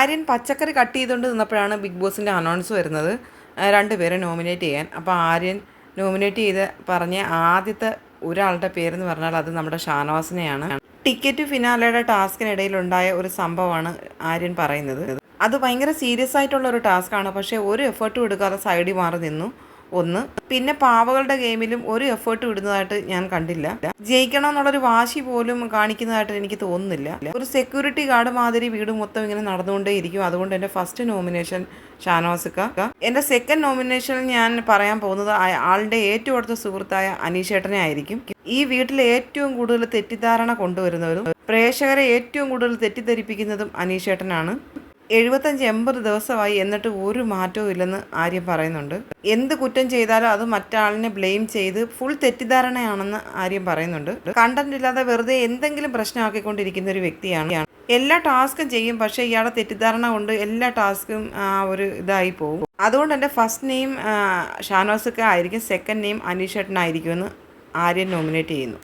ആര്യൻ പച്ചക്കറി കട്ട് ചെയ്തുകൊണ്ട് നിന്നപ്പോഴാണ് ബിഗ് ബോസിന്റെ അനൗൺസ് വരുന്നത്. രണ്ട് രണ്ടുപേരെ നോമിനേറ്റ് ചെയ്യാൻ. അപ്പോൾ ആര്യൻ നോമിനേറ്റ് ചെയ്ത് പറഞ്ഞ ആദ്യത്തെ ഒരാളുടെ പേരെന്ന് പറഞ്ഞാൽ അത് നമ്മുടെ ഷാനവാസിനെയാണ്. ടിക്കറ്റ് ഫിനാലയുടെ ടാസ്കിനിടയിലുണ്ടായ ഒരു സംഭവമാണ് ആര്യൻ പറയുന്നത്. അത് ഭയങ്കര സീരിയസ് ആയിട്ടുള്ള ഒരു ടാസ്ക്കാണ്. പക്ഷേ ഒരു എഫേർട്ടും എടുക്കാതെ സൈഡിൽ മാറി നിന്നു. ഒന്ന്. പിന്നെ പാവകളുടെ ഗെയിമിലും ഒരു എഫേർട്ട് ഇടുന്നതായിട്ട് ഞാൻ കണ്ടില്ല. ജയിക്കണം എന്നുള്ളൊരു വാശി പോലും കാണിക്കുന്നതായിട്ട് എനിക്ക് തോന്നുന്നില്ല. ഒരു സെക്യൂരിറ്റി ഗാർഡ് മാതിരി വീട് മൊത്തം ഇങ്ങനെ നടന്നുകൊണ്ടേ ഇരിക്കും അതുകൊണ്ട് എന്റെ ഫസ്റ്റ് നോമിനേഷൻ ഷാനോസുക്ക എന്റെ സെക്കൻഡ് നോമിനേഷൻ ഞാൻ പറയാൻ പോകുന്നത് ആളുടെ ഏറ്റവും അടുത്ത സുഹൃത്തായ അനീഷേട്ടനെ ആയിരിക്കും. ഈ വീട്ടിൽ ഏറ്റവും കൂടുതൽ തെറ്റിദ്ധാരണ കൊണ്ടുവരുന്നവരും പ്രേക്ഷകരെ ഏറ്റവും കൂടുതൽ തെറ്റിദ്ധരിപ്പിക്കുന്നതും അനീഷേട്ടനാണ്. എഴുപത്തഞ്ച് എൺപത് ദിവസമായി എന്നിട്ട് ഒരു മാറ്റവും ഇല്ലെന്ന് ആര്യം പറയുന്നുണ്ട്. എന്ത് കുറ്റം ചെയ്താലും അത് മറ്റാളിനെ ബ്ലെയിം ചെയ്ത് ഫുൾ തെറ്റിദ്ധാരണയാണെന്ന് ആര്യം പറയുന്നുണ്ട്. കണ്ടന്റ് ഇല്ലാതെ വെറുതെ എന്തെങ്കിലും പ്രശ്നമാക്കിക്കൊണ്ടിരിക്കുന്ന ഒരു വ്യക്തിയാണ് എല്ലാ ടാസ്കും ചെയ്യും പക്ഷേ ഇയാളെ തെറ്റിദ്ധാരണ കൊണ്ട് എല്ലാ ടാസ്കും ആ ഒരു ഇതായി പോകും. അതുകൊണ്ട് എന്റെ ഫസ്റ്റ് നെയിം ഷാനോസൊക്കെ ആയിരിക്കും സെക്കൻഡ് നെയിം അനീഷേട്ടനായിരിക്കുമെന്ന് ആര്യൻ നോമിനേറ്റ് ചെയ്യുന്നു.